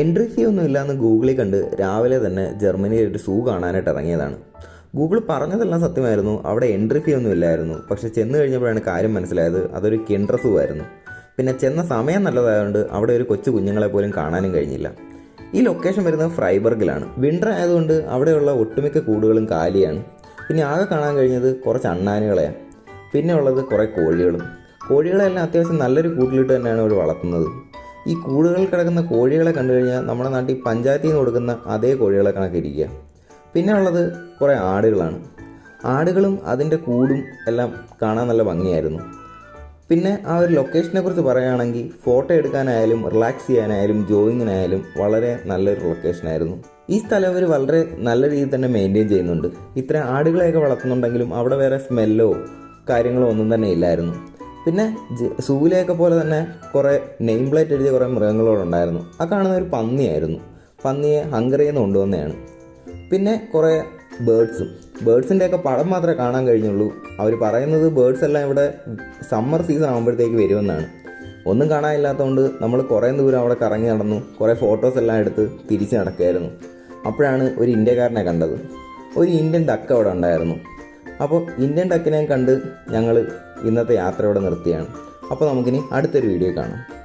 Entry fee ഒന്നും ഇല്ലാന്ന് ഗൂഗിളിൽ കണ്ട് രാവിലെ തന്നെ ജർമ്മനിയിൽ ഒരു സൂ കാണാനായിട്ട് ഇറങ്ങിയതാണ്. ഗൂഗിൾ പറഞ്ഞതെല്ലാം സത്യമായിരുന്നു. അവിടെ എൻട്രി ഫീ ഒന്നും ഇല്ലായിരുന്നു. പക്ഷെ ചെന്ന് കഴിഞ്ഞപ്പോഴാണ് കാര്യം മനസ്സിലായത്. അതൊരു കിൻഡർ സൂ ആയിരുന്നു. പിന്നെ ചെന്ന സമയം നല്ലതായതുകൊണ്ട് അവിടെ ഒരു കൊച്ചു കുഞ്ഞുങ്ങളെ പോലും കാണാനും കഴിഞ്ഞില്ല. ഈ ലൊക്കേഷൻ വരുന്നത് ഫ്രൈബർഗിലാണ് വിന്റർ ആയതുകൊണ്ട് അവിടെയുള്ള ഒട്ടുമിക്ക കൂടുകളും കാലിയാണ്. പിന്നെ ആകെ കാണാൻ കഴിഞ്ഞത് കുറച്ച് അണ്ണാനുകളെയാണ് പിന്നെ ഉള്ളത് കുറേ കോഴികളും. കോഴികളെല്ലാം അത്യാവശ്യം നല്ലൊരു കൂട്ടിലിട്ട് തന്നെയാണ് അവർ വളർത്തുന്നത്. ഈ കൂടുകളിൽ കിടക്കുന്ന കോഴികളെ കണ്ടു കഴിഞ്ഞാൽ നമ്മുടെ നാട്ടിൽ പഞ്ചായത്തിൽ നിന്ന് കൊടുക്കുന്ന അതേ കോഴികളെ കണക്കിരിക്കുക. പിന്നെ ഉള്ളത് കുറേ ആടുകളാണ്. ആടുകളും അതിന്റെ കൂടും എല്ലാം കാണാൻ നല്ല ഭംഗിയായിരുന്നു. പിന്നെ ആ ഒരു ലൊക്കേഷനെ കുറിച്ച് പറയുകയാണെങ്കിൽ ഫോട്ടോ എടുക്കാനായാലും റിലാക്സ് ചെയ്യാനായാലും ജോയിങ്ങിനായാലും വളരെ നല്ലൊരു ലൊക്കേഷനായിരുന്നു ഈ സ്ഥലം അവർ വളരെ നല്ല രീതിയിൽ തന്നെ മെയിന്റെയിൻ ചെയ്യുന്നുണ്ട്. ഇത്ര ആടുകളെയൊക്കെ വളർത്തുന്നുണ്ടെങ്കിലും അവിടെ വേറെ സ്മെല്ലോ കാര്യങ്ങളോ ഒന്നും തന്നെ ഇല്ലായിരുന്നു. പിന്നെ സൂലയൊക്കെ പോലെ തന്നെ കുറേ നെയിം പ്ലേറ്റ് എഴുതിയ കുറേ മൃഗങ്ങളോടുണ്ടായിരുന്നു ആ കാണുന്ന ഒരു പന്നിയായിരുന്നു. പന്നിയെ ഹംഗറിയിൽ നിന്ന് കൊണ്ടുവന്നതാണ്. പിന്നെ കുറേ ബേഡ്സും ബേഡ്സിന്റെയൊക്കെ പടം മാത്രമേ കാണാൻ കഴിഞ്ഞുള്ളൂ. അവർ പറയുന്നത് ബേഡ്സ് എല്ലാം ഇവിടെ സമ്മർ സീസൺ ആകുമ്പോഴത്തേക്ക് വരുമെന്നാണ്. ഒന്നും കാണാനില്ലാത്തതുകൊണ്ട് നമ്മൾ കുറേ ദൂരം അവിടെ കറങ്ങി നടന്നു. കുറേ ഫോട്ടോസ് എല്ലാം എടുത്ത് തിരിച്ച് നടക്കുകയായിരുന്നു. അപ്പോഴാണ് ഒരു ഇന്ത്യക്കാരനെ കണ്ടത്. ഒരു ഇന്ത്യൻ ഡക്ക് അവിടെ ഉണ്ടായിരുന്നു. അപ്പോൾ ഇന്ത്യൻ ഡക്കിനെ കണ്ട് ഞങ്ങൾ ഇന്നത്തെ യാത്ര ഇവിടെ നിർത്തിയാണ്. അപ്പോൾ നമുക്കിനി അടുത്തൊരു വീഡിയോ കാണാം.